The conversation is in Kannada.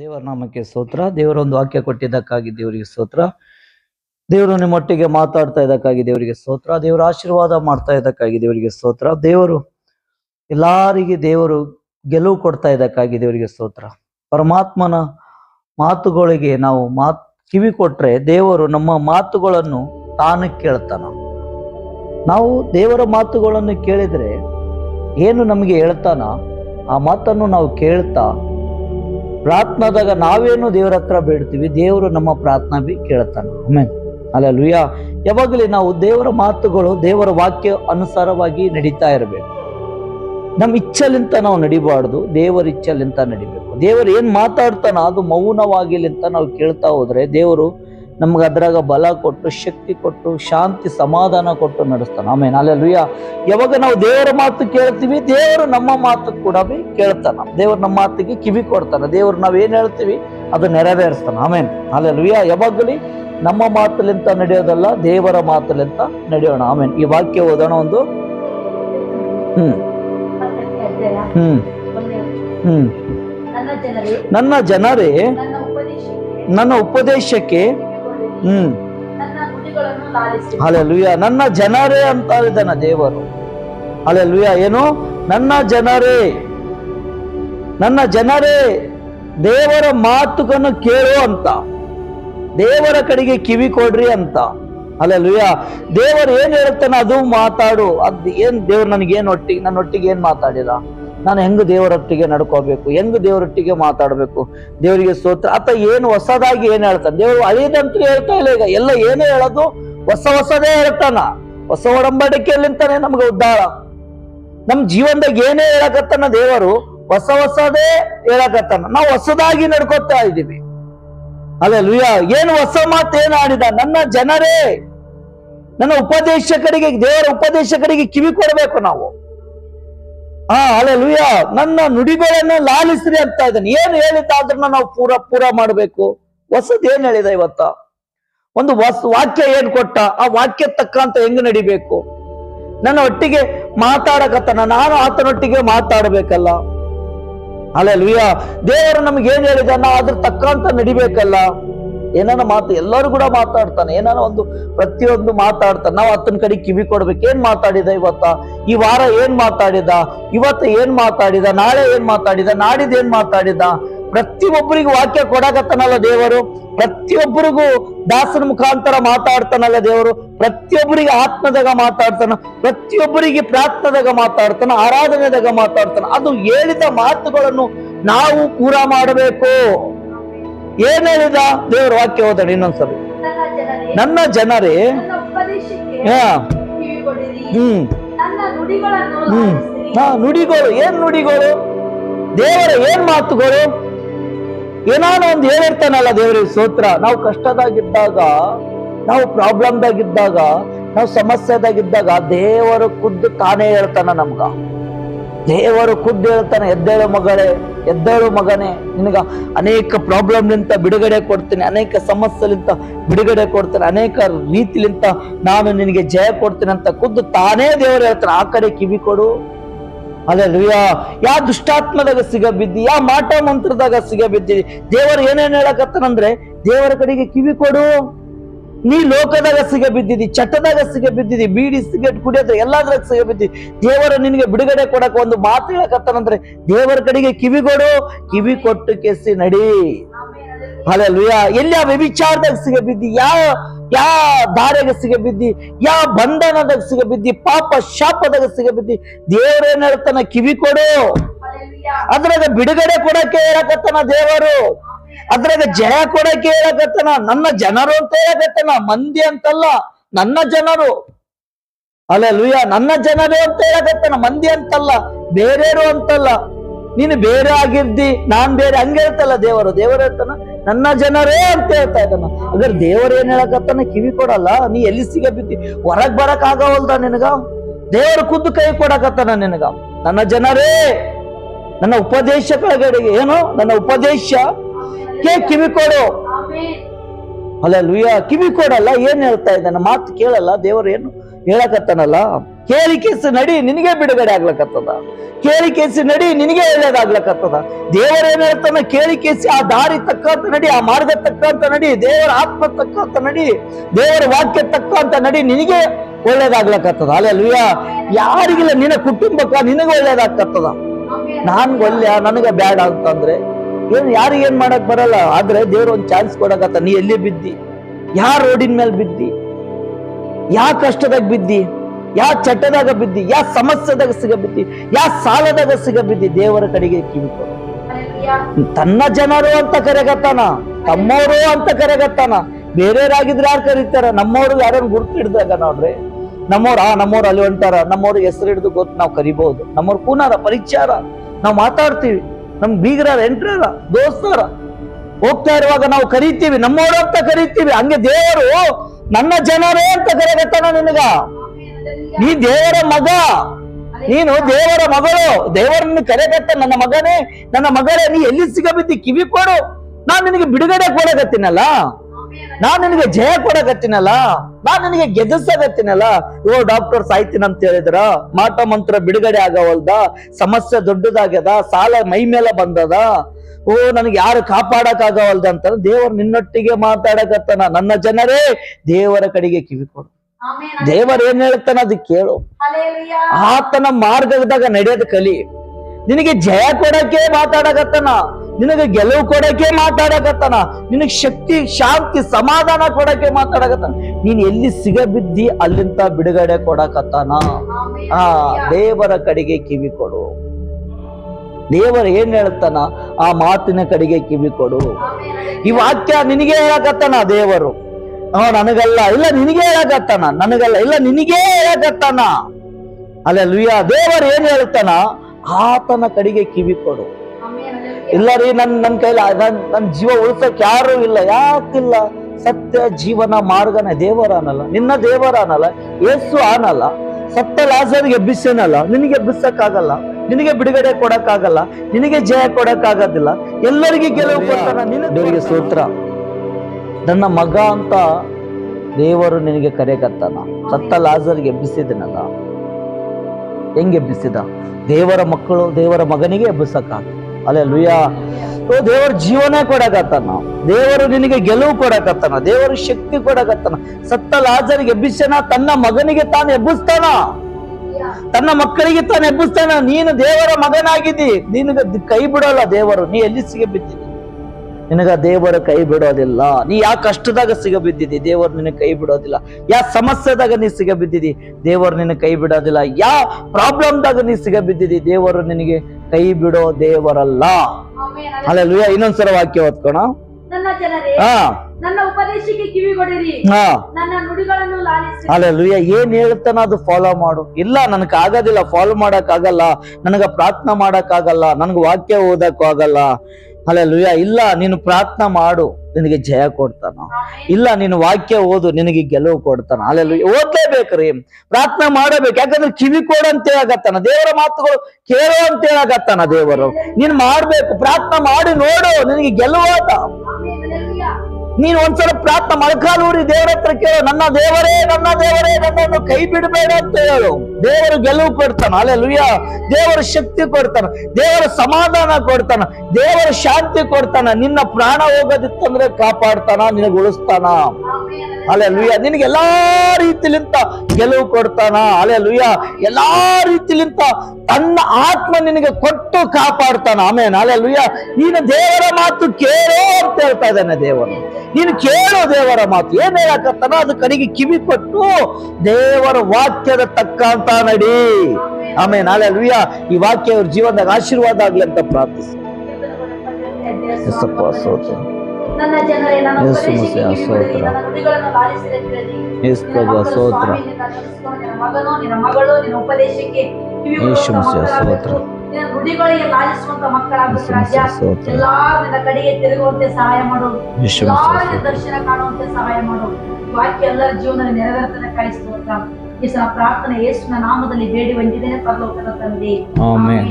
ದೇವರ ನಾಮಕ್ಕೆ ಸ್ತೋತ್ರ. ದೇವರೊಂದು ವಾಕ್ಯ ಕೊಟ್ಟಿದ್ದಕ್ಕಾಗಿ ದೇವರಿಗೆ ಸ್ತೋತ್ರ. ದೇವರು ನಿಮ್ಮೊಟ್ಟಿಗೆ ಮಾತಾಡ್ತಾ ಇದ್ದಕ್ಕಾಗಿ ದೇವರಿಗೆ ಸ್ತೋತ್ರ. ದೇವರ ಆಶೀರ್ವಾದ ಮಾಡ್ತಾ ಇದ್ದಕ್ಕಾಗಿ ದೇವರಿಗೆ ಸ್ತೋತ್ರ. ದೇವರು ಎಲ್ಲರಿಗೆ ದೇವರು ಗೆಲುವು ಕೊಡ್ತಾ ಇದ್ದಕ್ಕಾಗಿ ದೇವರಿಗೆ ಸ್ತೋತ್ರ. ಪರಮಾತ್ಮನ ಮಾತುಗಳಿಗೆ ನಾವು ಮಾತ್, ಕಿವಿ ಕೊಟ್ರೆ ದೇವರು ನಮ್ಮ ಮಾತುಗಳನ್ನು ತಾನು ಕೇಳ್ತಾನ. ನಾವು ದೇವರ ಮಾತುಗಳನ್ನು ಕೇಳಿದ್ರೆ ಏನು ನಮಗೆ ಹೇಳ್ತಾನ? ಆ ಮಾತನ್ನು ನಾವು ಕೇಳ್ತಾ ಪ್ರಾರ್ಥನಾದಾಗ ನಾವೇನು ದೇವ್ರ ಹತ್ರ ಬೇಡ್ತೀವಿ, ದೇವರು ನಮ್ಮ ಪ್ರಾರ್ಥನಾ ಬಿ ಕೇಳ್ತಾನೆ. ಆಮೇಲೆ ಅಲ್ಲ ಯಾವಾಗಲೇ ನಾವು ದೇವರ ಮಾತುಗಳು, ದೇವರ ವಾಕ್ಯ ಅನುಸಾರವಾಗಿ ನಡೀತಾ ಇರಬೇಕು. ನಮ್ಮ ಇಚ್ಛಲಿಂತ ನಾವು ನಡಿಬಾರ್ದು, ದೇವರ ಇಚ್ಛಲಿಂತ ನಡಿಬೇಕು. ದೇವರು ಏನು ಮಾತಾಡ್ತಾನೋ ಅದು ಮೌನವಾಗಿಲಿಂತ ನಾವು ಕೇಳ್ತಾ ಹೋದ್ರೆ ದೇವರು ನಮ್ಗೆ ಅದ್ರಾಗ ಬಲ ಕೊಟ್ಟು ಶಕ್ತಿ ಕೊಟ್ಟು ಶಾಂತಿ ಸಮಾಧಾನ ಕೊಟ್ಟು ನಡೆಸ್ತಾನೆ. ಆಮೇಲೆ ಅಲ್ಲೆಲ್ಲುಯ್ಯ ಯಾವಾಗ ನಾವು ದೇವರ ಮಾತು ಕೇಳ್ತೀವಿ ದೇವರು ನಮ್ಮ ಮಾತು ಕೂಡ ಬಿ ಕೇಳ್ತಾನ. ದೇವ್ರ ನಮ್ಮ ಮಾತಿಗೆ ಕಿವಿ ಕೊಡ್ತಾನೆ. ದೇವ್ರು ನಾವು ಏನು ಹೇಳ್ತೀವಿ ಅದು ನೆರವೇರಿಸ್ತಾನ. ಆಮೇಲೆ ಅಲ್ಲೆಲ್ಲುಯ್ಯ ಯಾವಾಗಲಿ ನಮ್ಮ ಮಾತಲಿಂತ ನಡೆಯೋದಲ್ಲ ದೇವರ ಮಾತಲಿಂತ ನಡೆಯೋಣ. ಆಮೇಲೆ ಈ ವಾಕ್ಯ ಓದೋಣ ಒಂದು. ಹ್ಮ್. ಹ್ಮ್. ಹ್ಮ್. ನನ್ನ ಜನರೇ ನನ್ನ ಉಪದೇಶಕ್ಕೆ. ಹ್ಮ್. ನನ್ನ ಜನರೇ ಅಂತ ಇದ್ದಾನ ದೇವರು. ಅಲ್ಲೆಲ್ಲುಯ್ಯ ಏನು? ನನ್ನ ಜನರೇ. ನನ್ನ ಜನರೇ. ದೇವರ ಮಾತುಗಳನ್ನು ಕೇಳು ಅಂತ. ದೇವರ ಕಡೆಗೆ ಕಿವಿ ಕೊಡ್ರಿ ಅಂತ. ಅಲ್ಲೆಲ್ಲುಯ್ಯ ದೇವರು ಏನ್ ಹೇಳ್ತಾನೆ ಅದು ಮಾತಾಡು. ಅದ್ ಏನ್ ದೇವ್ರು ನನಗೇನು ಒಟ್ಟಿಗೆ ನನ್ನ ಒಟ್ಟಿಗೆ ಏನ್ ಮಾತಾಡಿದ? ನಾನು ಹೆಂಗ್ ದೇವರೊಟ್ಟಿಗೆ ನಡ್ಕೋಬೇಕು? ಹೆಂಗ್ ದೇವರೊಟ್ಟಿಗೆ ಮಾತಾಡ್ಬೇಕು? ದೇವರಿಗೆ ಸ್ತೋತ್ರ. ಆತ ಏನು ಹೊಸದಾಗಿ ಏನ್ ಹೇಳ್ತಾನೆ? ದೇವರು ಹಳೇದಂತೂ ಹೇಳ್ತಾ ಇಲ್ಲ ಈಗ. ಎಲ್ಲ ಏನೇ ಹೇಳೋದು ಹೊಸ ಹೊಸದೇ ಹೇಳ್ತಾನ. ಹೊಸ ಒಡಂಬಡಿಕೆಯಲ್ಲಿಂತಾನೆ ನಮ್ಗೆ ಉದ್ದಾರ. ನಮ್ ಜೀವನದಾಗ ಏನೇ ಹೇಳಕತ್ತಾನ ದೇವರು, ಹೊಸ ಹೊಸದೇ ಹೇಳಕತ್ತಾನ. ನಾವು ಹೊಸದಾಗಿ ನಡ್ಕೋತಾ ಇದ್ದೀವಿ. ಅಲ್ಲೆಲ್ಲುಯ್ಯ ಏನು ಹೊಸ ಮಾತು ಏನು ಆಡಿದ? ನನ್ನ ಜನರೇ, ನನ್ನ ಉಪದೇಶಕರಿಗೆ, ದೇವರ ಉಪದೇಶಕರಿಗೆ ಕಿವಿ ಕೊಡಬೇಕು ನಾವು. ಹಾ ಅಲೆಲುಯ್ಯ ನನ್ನ ನುಡಿಗಳನ್ನ ಲಾಲಿಸ್ರಿ ಅಂತ ಇದ್ದಾನೆ. ಏನು ಹೇಳಿದ್ದ ಅದನ್ನ ನಾವು ಪೂರ ಪೂರ ಮಾಡಬೇಕು. ಹೊಸದ್ ಏನ್ ಹೇಳಿದ ಇವತ್ತ? ಒಂದು ಹೊಸ, ವಾಕ್ಯ ಏನ್ ಕೊಟ್ಟ? ಆ ವಾಕ್ಯ ತಕ್ಕಂತ ಹೆಂಗ್ ನಡಿಬೇಕು? ನನ್ನ ಒಟ್ಟಿಗೆ ಮಾತಾಡಕತ್ತಾನ. ನಾನು ಆತನೊಟ್ಟಿಗೆ ಮಾತಾಡ್ಬೇಕಲ್ಲ? ಅಲೆಲುಯ್ಯ ದೇವರು ನಮ್ಗೆ ಏನ್ ಹೇಳಿದ? ನಾ ಅದ್ರ ತಕ್ಕಂತ ನಡಿಬೇಕಲ್ಲ? ಏನಾನ ಮಾತು, ಎಲ್ಲರೂ ಕೂಡ ಮಾತಾಡ್ತಾನೆ. ಏನಾನ ಒಂದು ಪ್ರತಿಯೊಂದು ಮಾತಾಡ್ತಾನೆ. ನಾವು ಆತನ ಕಡೆ ಕಿವಿ ಕೊಡ್ಬೇಕು. ಏನ್ ಮಾತಾಡಿದ ಇವತ್ತ? ಈ ವಾರ ಏನ್ ಮಾತಾಡಿದ? ಇವತ್ತು ಏನ್ ಮಾತಾಡಿದ? ನಾಳೆ ಏನ್ ಮಾತಾಡಿದ? ನಾಡಿದ ಏನ್ ಮಾತಾಡಿದ? ಪ್ರತಿಯೊಬ್ಬರಿಗೂ ವಾಕ್ಯ ಕೊಡಕತ್ತಾನಲ್ಲ ದೇವರು? ಪ್ರತಿಯೊಬ್ಬರಿಗೂ ದಾಸನ ಮುಖಾಂತರ ಮಾತಾಡ್ತಾನಲ್ಲ ದೇವರು? ಪ್ರತಿಯೊಬ್ಬರಿಗೆ ಆತ್ಮದಾಗ ಮಾತಾಡ್ತಾನ, ಪ್ರತಿಯೊಬ್ಬರಿಗೆ ಪ್ರಾರ್ಥನೆದಾಗ ಮಾತಾಡ್ತಾನ, ಆರಾಧನೆದಾಗ ಮಾತಾಡ್ತಾನ. ಅದು ಹೇಳಿದ ಮಾತುಗಳನ್ನು ನಾವು ಪೂರ ಮಾಡಬೇಕು. ಏನ್ ಹೇಳಿದ? ದೇವರ ವಾಕ್ಯ ಓದೋಣ ಇನ್ನೊಂದ್ಸರಿ ನನ್ನ ಜನರೇ ಹ್ಮ್. ಹ್ಮ್. ಹಾ ನುಡಿಗಳು ಏನ್ ನುಡಿಗಳು? ದೇವರ ಏನ್ ಮಾತುಗಳು? ಏನಾನ ಒಂದು ಹೇಳಿರ್ತಾನಲ್ಲ ದೇವರಿಗೆ ಸ್ತೋತ್ರ. ನಾವು ಕಷ್ಟದಾಗಿದ್ದಾಗ ನಾವು ಪ್ರಾಬ್ಲಮ್ದಾಗಿದ್ದಾಗ ನಾವು ಸಮಸ್ಯೆದಾಗಿದ್ದಾಗ ದೇವರು ಖುದ್ದು ತಾನೇ ಹೇಳ್ತಾನ ನಮ್ಗ. ದೇವರು ಖುದ್ದು ಹೇಳ್ತಾನೆ, ಎದ್ದೇಳು ಮಗಳೇ, ಎದ್ದೇಳು ಮಗನೇ, ನಿನಗ ಅನೇಕ ಪ್ರಾಬ್ಲಮ್ಲಿಂತ ಬಿಡುಗಡೆ ಕೊಡ್ತೀನಿ, ಅನೇಕ ಸಮಸ್ಯೆಲಿಂತ ಬಿಡುಗಡೆ ಕೊಡ್ತೇನೆ, ಅನೇಕ ರೀತಿಲಿಂತ ನಾನು ನಿನಗೆ ಜಯ ಕೊಡ್ತೀನಿ ಅಂತ ಖುದ್ದು ತಾನೇ ದೇವರು ಹೇಳ್ತಾನೆ, ಆ ಕಡೆ ಕಿವಿ ಕೊಡು. ಅಲ್ಲೆಲ್ಲುಯ್ಯ ಯಾ ದುಷ್ಟಾತ್ಮದಾಗ ಸಿಗಬಿದ್ದಿ, ಯಾ ಮಾಟ ಮಂತ್ರದಾಗ ಸಿಗಬಿದ್ದಿ, ದೇವರು ಏನೇನು ಹೇಳಕತ್ತಾನಂದ್ರೆ, ದೇವರ ಕಡೆಗೆ ಕಿವಿ ಕೊಡು. ನೀ ಲೋಕದಾಗ ಸಿಗ ಬಿದ್ದಿದಿ ಚಟದಾಗ ಸಿಗ ಬಿದ್ದಿದಿ ಬೀಡಿ ಸಿಗರೇಟ್ ಕುಡಿಯೋದ್ರೆ ಎಲ್ಲಾದ್ರಾಗ ಸಿಗ ಬಿದ್ದಿ. ದೇವರ ನಿನಗೆ ಬಿಡುಗಡೆ ಕೊಡಕ ಒಂದು ಮಾತು ಹೇಳಕತ್ತಾನಂದ್ರೆ ದೇವರ ಕಡೆಗೆ ಕಿವಿ ಕೊಡು ಕಿವಿ ಕೊಟ್ಟು ಕೆಸಿ ನಡಿ. ಅಲ್ಲೆಲ್ಲುಯ್ಯ ಎಲ್ಲಿ ಆ ವ್ಯಭಿಚಾರದಾಗ ಸಿಗ ಬಿದ್ದಿ ಯಾವ ಯಾವ ದಾರ್ಯಾಗ ಸಿಗ ಬಿದ್ದಿ ಯಾವ ಬಂಧನದಾಗ ಸಿಗ ಬಿದ್ದಿ ಪಾಪ ಶಾಪದಾಗ ಸಿಗ ಬಿದ್ದಿ ದೇವರೇನ ಹೇಳ್ತಾನ ಕಿವಿ ಕೊಡು. ಅದ್ರಾಗ ಬಿಡುಗಡೆ ಕೊಡಕ್ಕೆ ಹೇಳಕತ್ತಾನ ದೇವರು. ಅದ್ರಾಗ ಜಯ ಕೊಡಕ್ಕೆ ಹೇಳಕತ್ತನ ನನ್ನ ಜನರು ಅಂತ ಹೇಳಕತ್ತನ, ಮಂದಿ ಅಂತಲ್ಲ, ನನ್ನ ಜನರು. ಅಲ್ಲ ಲುಯ ನನ್ನ ಜನರು ಅಂತ ಹೇಳಕತ್ತನ, ಮಂದಿ ಅಂತಲ್ಲ, ಬೇರೆಯವರು ಅಂತಲ್ಲ. ನೀನು ಬೇರೆ ಆಗಿದ್ದಿ, ನಾನ್ ಬೇರೆ. ಹಂಗ ಹೇಳ್ತಲ್ಲ ದೇವರು. ದೇವರು ಹೇಳ್ತಾನ, ನನ್ನ ಜನರೇ ಅಂತ ಹೇಳ್ತಾ ಇದ್ದಾನ. ಅದ್ರ ದೇವರು ಏನ್ ಹೇಳಕತ್ತಾನ, ಕಿವಿ ಕೊಡಲ್ಲ, ನೀ ಎಲ್ಲಿ ಸಿಗ ಬಿದ್ದಿ ಹೊರಗ್ ಬರಕ್ ಆಗವಲ್ದ ನಿನಗ? ದೇವರು ಖುದ್ದು ಕೈ ಕೊಡಕತ್ತಾನ ನಿನಗ. ನನ್ನ ಜನರೇ, ನನ್ನ ಉಪದೇಶಗಳಿಗೆ ಏನು, ನನ್ನ ಉಪದೇಶ. ಕೇ ಕಿವಿ ಕೊಡು. ಅಲ್ಲ ಲುಯ್ಯ ಕಿವಿ ಕೊಡಲ್ಲ ಏನ್ ಹೇಳ್ತಾ ಇದ್ದಾನ? ಮಾತು ಕೇಳಲ್ಲ ದೇವರು ಏನು ಹೇಳಕತ್ತಾನಲ್ಲ? ಕೇಳಿ ಕೇಸಿ ನಡಿ ನಿನಗೆ ಬಿಡುಗಡೆ ಆಗ್ಲಕತ್ತದ. ಕೇಳಿ ಕೇಸಿ ನಡಿ ನಿನಗೆ ಒಳ್ಳೇದಾಗ್ಲಕತ್ತದ. ದೇವರೇನು ಹೇಳ್ತಾನ? ಕೇಳಿ ಕೇಸಿ ಆ ದಾರಿ ತಕ್ಕಂತ ನಡಿ ಆ ಮಾರ್ಗ ತಕ್ಕಂತ ನಡಿ ದೇವರ ಆತ್ಮ ತಕ್ಕಂತ ನಡಿ ದೇವರ ವಾಕ್ಯ ತಕ್ಕಂತ ನಡಿ ನಿನಗೆ ಒಳ್ಳೇದಾಗ್ಲಕತ್ತದ. ಲುಯ್ಯ ಯಾರಿಗಿಲ್ಲ ನಿನ್ನ ಕುಟುಂಬಕ್ಕ ನಿನಗೆ ಒಳ್ಳೇದಾಗ್ತದ ಒಲ್ಯ ನನಗೆ ಬ್ಯಾಡ ಅಂತಂದ್ರೆ ಏನ್ ಯಾರಿಗೆ ಏನ್ ಮಾಡಕ್ ಬರಲ್ಲ? ಆದ್ರೆ ದೇವ್ರ ಒಂದ್ ಚಾನ್ಸ್ ಕೊಡಕತ್ತ. ನೀ ಎಲ್ಲಿ ಬಿದ್ದಿ? ಯಾ ರೋಡಿನ ಮೇಲೆ ಬಿದ್ದಿ? ಯಾ ಕಷ್ಟದಾಗ ಬಿದ್ದಿ? ಯಾ ಚಟ್ಟದಾಗ ಬಿದ್ದಿ? ಯಾ ಸಮಸ್ಯೆದಾಗ ಸಿಗ ಬಿದ್ದಿ? ಯಾ ಸಾಲದಾಗ ಸಿಗ ಬಿದ್ದಿ? ದೇವರ ಕಡೆಗೆ ಕಿವಿಕೊ. ತನ್ನ ಜನರು ಅಂತ ಕರೆಗತ್ತಾನ? ತಮ್ಮವರು ಅಂತ ಕರೆಗತ್ತಾನ? ಬೇರೆಯವರಾಗಿದ್ರೆ ಯಾರು ಕರೀತಾರ? ನಮ್ಮವ್ರು ಯಾರನ್ನ ಗುರುತು ಹಿಡ್ದಾಗ ನೋಡ್ರಿ ನಮ್ಮವ್ರ ಆ ನಮ್ಮವ್ರು ಅಲ್ಲಿ ಹೊಂಟಾರ. ನಮ್ಮವ್ರ ಹೆಸರು ಹಿಡಿದು ಗೊತ್ತು ನಾವು ಕರಿಬಹುದು. ನಮ್ಮವ್ರ ಕೂನಾರ ಪರಿಚಾರ. ನಾವು ಮಾತಾಡ್ತೀವಿ. ನಮ್ ಬೀಗರ ಎಂಟ್ರಲ್ಲ ದೋಸ್ತರ. ಹೋಗ್ತಾ ಇರುವಾಗ ನಾವು ಕರಿತೀವಿ, ನಮ್ಮವರು ಅಂತ ಕರಿತೀವಿ. ಹಂಗೆ ದೇವರು ನನ್ನ ಜನರೇ ಅಂತ ಕರೆಗತ್ತಾನ ನಿನಗ. ನೀ ದೇವರ ಮಗ. ನೀನು ದೇವರ ಮಗಳು. ದೇವರನ್ನು ಕರೆಗತ್ತ ನನ್ನ ಮಗನೇ. ನನ್ನ ಮಗಳೇ, ನೀ ಎಲ್ಲಿ ಸಿಗಬಿದ್ದಿ ಕಿವಿ ಕೊಡು. ನಾನು ನಿನಗೆ ಬಿಡುಗಡೆ ಕೊಡಗತ್ತೀನಲ್ಲ. ನಾನ್ ನಿನಗೆ ಜಯ ಕೊಡಕತ್ತಿನಲ್ಲ ನಾನ್ ನಿನಗೆ ಗೆದಿಸಗತ್ತೀನಲ್ಲ ಓ ಡಾಕ್ಟರ್ ಸಾಯ್ತೀನಿ ಅಂತ ಹೇಳಿದ್ರ ಮಾಟ ಮಂತ್ರ ಬಿಡುಗಡೆ ಆಗವಲ್ದ ಸಮಸ್ಯೆ ದೊಡ್ಡದಾಗ್ಯದ ಸಾಲ ಮೈ ಮೇಲೆ ಬಂದದ. ಓ ನನಗೆ ಯಾರು ಕಾಪಾಡಕ್ ಆಗವಲ್ದ ಅಂತ ದೇವರು ನಿನ್ನೊಟ್ಟಿಗೆ ಮಾತಾಡಕತ್ತನ. ನನ್ನ ಜನರೇ ದೇವರ ಕಡೆಗೆ ಕಿವಿ ಕೊಡು. ದೇವರ ಏನ್ ಹೇಳ್ತಾನ ಅದು ಕೇಳು. ಆತನ ಮಾರ್ಗದಾಗ ನಡೆಯದ ಕಲಿ. ನಿನಗೆ ಜಯ ಕೊಡಕ್ಕೆ ಮಾತಾಡಕತ್ತನ. ನಿನಗೆ ಗೆಲುವು ಕೊಡಕ್ಕೆ ಮಾತಾಡಕತ್ತಾನ. ನಿನಗೆ ಶಕ್ತಿ ಶಾಂತಿ ಸಮಾಧಾನ ಕೊಡಕ್ಕೆ ಮಾತಾಡಕತ್ತಾನ. ನೀನ್ ಎಲ್ಲಿ ಸಿಗಬಿದ್ದಿ ಅಲ್ಲಿಂದ ಬಿಡುಗಡೆ ಕೊಡಕತ್ತಾನ. ಆ ದೇವರ ಕಡೆಗೆ ಕಿವಿ ಕೊಡು. ದೇವರ ಏನ್ ಹೇಳ್ತಾನ? ಆ ಮಾತಿನ ಕಡೆಗೆ ಕಿವಿ ಕೊಡು. ಈ ವಾಕ್ಯ ನಿನಗೆ ಹೇಳಕತ್ತಾನ ದೇವರು. ಹ ನನಗಲ್ಲ. ಇಲ್ಲ ನಿನಗೆ ಹೇಳಕತ್ತಾನ. ನನಗಲ್ಲ. ಇಲ್ಲ ನಿನಗೆ ಹೇಳಕತ್ತಾನ. ಅಲ್ಲ ಲುಯ್ಯ ದೇವರು ಏನ್ ಹೇಳ್ತಾನ? ಆತನ ಕಡೆಗೆ ಕಿವಿ ಕೊಡು. ಇಲ್ಲ ರೀ ನನ್ ನನ್ ಕೈಲಿ ನನ್ ನನ್ ಜೀವ ಉಳ್ಸಕ್ ಯಾರು ಇಲ್ಲ. ಯಾಕಿಲ್ಲ? ಸತ್ಯ ಜೀವನ ಮಾರ್ಗನ ದೇವರ ಅನ್ನಲ್ಲ. ನಿನ್ನ ದೇವರ ಅನ್ನಲ್ಲ. ಏಸು ಆನಲ್ಲ ಸತ್ತ ಲಾಸರಿಗೆ ಎಬ್ಬಿಸೇನಲ್ಲ. ನಿನಗೆ ಎಬ್ಬಿಸಕ್ಕಾಗಲ್ಲ. ನಿನಗೆ ಬಿಡುಗಡೆ ಕೊಡಕ್ಕಾಗಲ್ಲ. ನಿನಗೆ ಜಯ ಕೊಡಕ್ಕಾಗೋದಿಲ್ಲ. ಎಲ್ಲರಿಗೆ ಗೆಲುವು ಕೊಡ್ತಾನ. ದೇವರಿಗೆ ಸೂತ್ರ ನನ್ನ ಮಗ ಅಂತ ದೇವರು ನಿನಗೆ ಕರೆಗತ್ತಾನ ಸತ್ತ ಲಾಜರ್ಗೆ ಎಬ್ಬಿಸಿದನಲ್ಲ. ಹೆಂಗೆ ಎಬ್ಬಿಸಿದ? ದೇವರ ಮಕ್ಕಳು ದೇವರ ಮಗನಿಗೆ ಎಬ್ಬಿಸಕ್ಕಾಗ ಅಲ್ಲೇ ಲುಯ್ಯ ದೇವರ ಜೀವನ ಕೊಡಕತ್ತಾನ. ದೇವರು ನಿನಗೆ ಗೆಲುವು ಕೊಡಕತ್ತಾನ. ದೇವರು ಶಕ್ತಿ ಕೊಡಕತ್ತಾನ. ಸತ್ತ ಲಾಜರಿಗೆ ಎಬ್ಬಿಸನ ತನ್ನ ಮಗನಿಗೆ ತಾನು ಎಬ್ಬಿಸ್ತಾನ. ತನ್ನ ಮಕ್ಕಳಿಗೆ ತಾನು ಎಬ್ಬಿಸ್ತಾನ. ನೀನು ದೇವರ ಮಗನಾಗಿದ್ದಿ. ನಿನಗ ಕೈ ಬಿಡೋಲ್ಲ ದೇವರು. ನೀ ಎಲ್ಲಿ ಸಿಗಬಿದ್ದೀನಿ ನಿನಗ ದೇವರ ಕೈ ಬಿಡೋದಿಲ್ಲ. ನೀ ಯಾ ಕಷ್ಟದಾಗ ಸಿಗಬಿದ್ದಿದ್ದಿ ದೇವರು ನಿನಗೆ ಕೈ ಬಿಡೋದಿಲ್ಲ. ಯಾ ಸಮಸ್ಯೆದಾಗ ನೀ ಸಿಗಬಿದ್ದಿದ್ದಿ ದೇವರು ನಿನ್ನ ಕೈ ಬಿಡೋದಿಲ್ಲ. ಯಾ ಪ್ರಾಬ್ಲಮ್ದಾಗ ನೀ ಸಿಗ ಬಿದ್ದಿದಿ ದೇವರು ನಿನಗೆ ಕೈ ಬಿಡೋ ದೇವರಲ್ಲ. ಅಲ್ಲ ಇನ್ನೊಂದ್ಸಲ ವಾಕ್ಯ ಓದ್ಕೋಣ. ಹಾ. ಏನ್ ಹೇಳ್ತಾನ ಅದು ಫಾಲೋ ಮಾಡು. ಇಲ್ಲ ನನಗೆ ಆಗೋದಿಲ್ಲ. ಫಾಲೋ ಮಾಡಕ್ ಆಗಲ್ಲ ನನಗ ಪ್ರಾರ್ಥನೆ ಮಾಡಕ್ ಆಗಲ್ಲ ನನ್ಗೆ ವಾಕ್ಯ ಓದಕ್ ಆಗಲ್ಲ ಅಲ್ಲ ಲುಯ್ಯ ಇಲ್ಲ, ನೀನು ಪ್ರಾರ್ಥನೆ ಮಾಡು, ನಿನಗೆ ಜಯ ಕೊಡ್ತಾನ ಇಲ್ಲ, ನೀನು ವಾಕ್ಯ ಓದು, ನಿನಗೆ ಗೆಲುವು ಕೊಡ್ತಾನ ಅಲ್ಲೆಲ್ಲ ಓದ್ಲೇಬೇಕ್ರಿ ಪ್ರಾರ್ಥನೆ ಮಾಡಬೇಕು, ಯಾಕಂದ್ರೆ ಕಿವಿ ಕೊಡ ಅಂತ ಹೇಳಕತ್ತಾನ ದೇವರ ಮಾತುಗಳು ಕೇಳೋ ಅಂತ ಹೇಳಾಗತ್ತಾನ ದೇವರು ನೀನ್ ಮಾಡ್ಬೇಕು, ಪ್ರಾರ್ಥನೆ ಮಾಡಿ ನೋಡು, ನಿನಗೆ ಗೆಲುವು ಆಮೆನ್. ಹಲ್ಲೆಲೂಯಾ. ನೀನ್ ಒಂದ್ಸಲ ಪ್ರಾರ್ಥನೆ ಮೊಳಕಾಲೂರಿ ದೇವರ ಹತ್ರ ಕೇಳು, ನನ್ನ ದೇವರೇ ನನ್ನ ದೇವರೇ, ನನ್ನನ್ನು ಕೈ ಬಿಡಬೇಡ ಅಂತ ಹೇಳು. ದೇವರು ಗೆಲುವು ಕೊಡ್ತಾನ ಅಲ್ಲೇ ಲುಯ್ಯ ದೇವರ ಶಕ್ತಿ ಕೊಡ್ತಾನ, ದೇವರ ಸಮಾಧಾನ ಕೊಡ್ತಾನ, ದೇವರ ಶಾಂತಿ ಕೊಡ್ತಾನ. ನಿನ್ನ ಪ್ರಾಣ ಹೋಗೋದಿತ್ತಂದ್ರೆ ಕಾಪಾಡ್ತಾನ, ನಿನಗೆ ಉಳಿಸ್ತಾನ. ಅಲೆ ಲುಯ್ಯ ನಿನಗೆ ಎಲ್ಲಾ ರೀತಿಲಿಂತ ಗೆಲುವು ಕೊಡ್ತಾನ? ಅಲೆ ಲುಯ್ಯ ಎಲ್ಲಾ ರೀತಿಲಿಂತ ತನ್ನ ಆತ್ಮ ನಿನಗೆ ಕೊಟ್ಟು ಕಾಪಾಡ್ತಾನ? ಆಮೇಲೆ ಅಲೆ ಲುಯ್ಯ ನೀನು ದೇವರ ಮಾತು ಕೇಳೋ ಅಂತ ಹೇಳ್ತಾ ಇದ್ದಾನೆ ದೇವರು. ನೀನು ಕೇಳು ದೇವರ ಮಾತು. ಏನ್ ಹೇಳಕತ್ತಾನ ಅದು ಕಡೆಗೆ ಕಿವಿ ಕೊಟ್ಟು ದೇವರ ವಾಕ್ಯದ ತಕ್ಕಂತ ನಡಿ. ಆಮೇಲೆ ನಾಳೆ ಅಲ್ವಿಯ ಈ ವಾಕ್ಯ ಅವ್ರ ಜೀವನದಾಗ ಆಶೀರ್ವಾದ ಆಗ್ಲಿ ಅಂತ ಪ್ರಾರ್ಥಿಸಿ. ಸ್ತೋತ್ರ. ಯೇಸು ಮಸೀಹ ಸ್ತೋತ್ರ ನುಡಿಗಳಿಗೆ ತಿರುಗುವಂತೆ ಸಹಾಯ ಮಾಡು. ಎಲ್ಲಾರ ದರ್ಶನ ಕಾಣುವಂತೆ ಸಹಾಯ ಮಾಡು. ವಾಕ್ಯ ಎಲ್ಲರ ಜೀವನ ನೆರವೇರ್ತನ ಕಾಯಿಸ್ತೋತ್ರ ಈ ಸಲ ಪ್ರಾರ್ಥನೆ ನಾಮದಲ್ಲಿ ಬೇಡಿ ಬಂದಿದೇನೆ ಪರಲೋಕದ ತಂದೆ. ಆಮೆನ್.